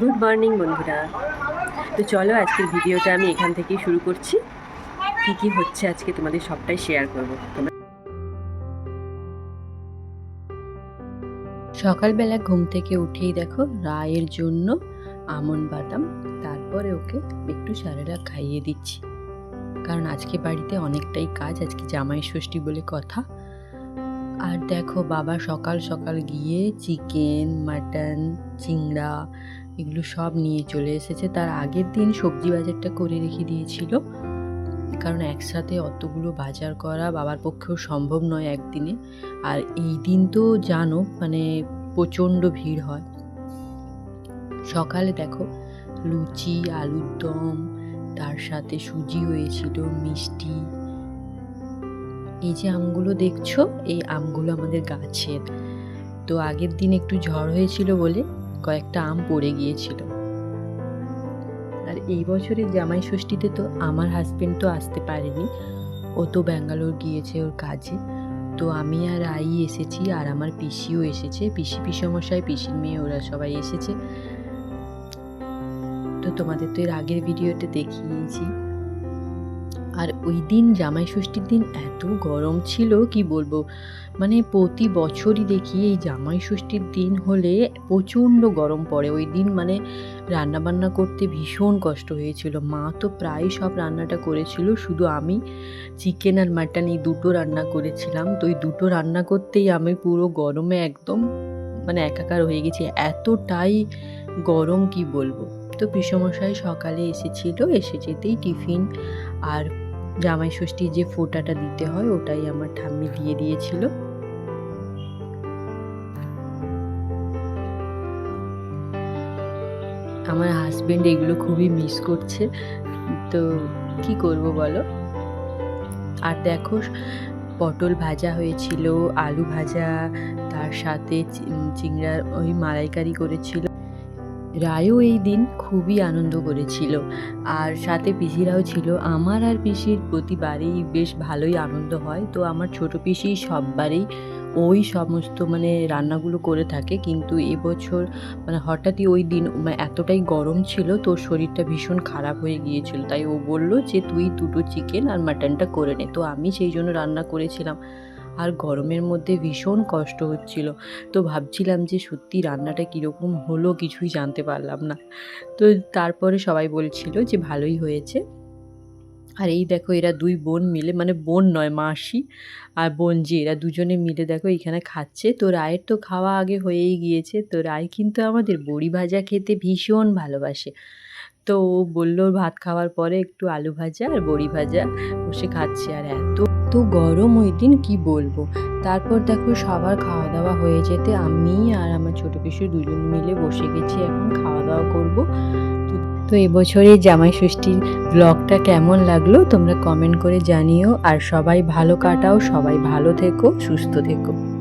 Good morning বন্ধুরা। তো চলো আজকের ভিডিওটা আমি এখান থেকেই শুরু করছি। কী কী হচ্ছে আজকে তোমাদের সবটাই শেয়ার করব। তোমরা সকালবেলা ঘুম থেকে উঠেই দেখো, রায়ের জন্য আমন বাদাম, তারপরে ওকে একটু সারেরা খাইয়ে দিচ্ছি। কারণ আজকে বাড়িতে অনেকটাই কাজ, আজকে জামাই ষষ্ঠী বলে কথা। আর দেখো, বাবা সকাল সকাল গিয়ে চিকেন, মাটন, চিংড়া এগুলো সব নিয়ে চলে এসেছে। তার আগের দিন সবজি বাজারটা করে রেখে দিয়েছিল। কারণ একসাথে অতগুলো বাজার করা বাবার পক্ষেও সম্ভব নয় একদিনে। আর এই দিন তো জানো মানে প্রচণ্ড ভিড় হয়। সকালে দেখো, লুচি, আলুর দম, তার সাথে সুজি হয়েছিল, মিষ্টি। এই যে আমগুলো দেখছ, এই আমগুলো আমাদের গাছের। তো আগের দিন একটু ঝড় হয়েছিল বলে কয়েকটা আম পড়ে গিয়েছিল। আর এই বছরের জামাই ষষ্ঠীতে তো আমার হাজবেন্ড তো আসতে পারেনি। ও তো ব্যাঙ্গালোর গিয়েছে ওর কাজে। তো আমি আর আই এসেছি আর আমার পিসিও এসেছে। পিসি, পিসমশাই, পিসির মেয়ে ওরা সবাই এসেছে। তো তোমাদের তো এর আগের ভিডিওতে দেখিয়েছি। আর ওই দিন জামাই ষষ্ঠীর দিন এত গরম ছিল, কি বলব? মানে প্রতি বছরই দেখি এই জামাই ষষ্ঠীর দিন হলে প্রচণ্ড গরম পড়ে। ওই দিন মানে রান্না বান্না করতে ভীষণ কষ্ট হয়েছিল। মা তো প্রায় সব রান্নাটা করেছিল, শুধু আমি। চিকেন আর মাটন এই দুটো রান্না করেছিলাম। তো ওই দুটো রান্না করতেই আমি পুরো গরমে একদম মানে একাকার হয়ে গেছি। এতটাই গরম কি বলব? তো পিসমশাই সকালে এসেছিল, এসে যেতেই টিফিন আর জামাই ষষ্ঠীর যে ফোঁটাটা দিতে হয়, ওটাই আমার ঠাম্মি দিয়ে দিয়েছিল। আমার হাজবেন্ড এগুলো খুবই মিস করছে। তো কি করব বলো? আর দেখো, পটল ভাজা হয়েছিল, আলু ভাজা, তার সাথে চিংড়ার ওই মালাইকারি করেছিল। রায়ও এই দিন খুবই আনন্দ করেছিল। আর সাথে পিসিরাও ছিল। আমার আর পিসির প্রতিবারেই বেশ ভালোই আনন্দ হয়। তো আমার ছোট পিসি সববারেই ওই সমস্ত মানে রান্নাগুলো করে থাকে। কিন্তু এবছর মানে হঠাৎই ওই দিন মানে এতটাই গরম ছিল তোর শরীরটা ভীষণ খারাপ হয়ে গিয়েছিল। তাই ও বলল যে, তুই দুটো চিকেন আর মাটনটা করে নে। তো আমি সেই জন্য রান্না করেছিলাম। আর গরমের মধ্যে ভীষণ কষ্ট হচ্ছিল। তো ভাবছিলাম যে সত্যি রান্নাটা কীরকম হলো কিছুই জানতে পারলাম না। তো তারপরে সবাই বলছিল যে ভালোই হয়েছে। আর এই দেখো এরা দুই বোন মিলে মানে বোন নয়, মাসি আর বোনজি এরা দুজনে মিলে দেখো এখানে খাচ্ছে। তো রায়ের তো খাওয়া আগে হয়েই গিয়েছে। তো রায় কিন্তু আমাদের বড়ি ভাজা খেতে ভীষণ ভালোবাসে। তো বলল ভাত খাওয়ার পরে একটু আলু ভাজা আর বড়ি ভাজা বসে খাচ্ছে। আর এত গরম ওই দিন কী বলব? তারপর দেখো সবার খাওয়া দাওয়া হয়ে যেতে আমি আর আমার ছোটো পিসু দুজন মিলে বসে গেছি, এখন খাওয়া দাওয়া করব। তো এবছরের জামাই ষষ্ঠীর ব্লগটা কেমন লাগল তোমরা কমেন্ট করে জানিও। আর সবাই ভালো কাটাও, সবাই ভালো থেকো, সুস্থ থেকো।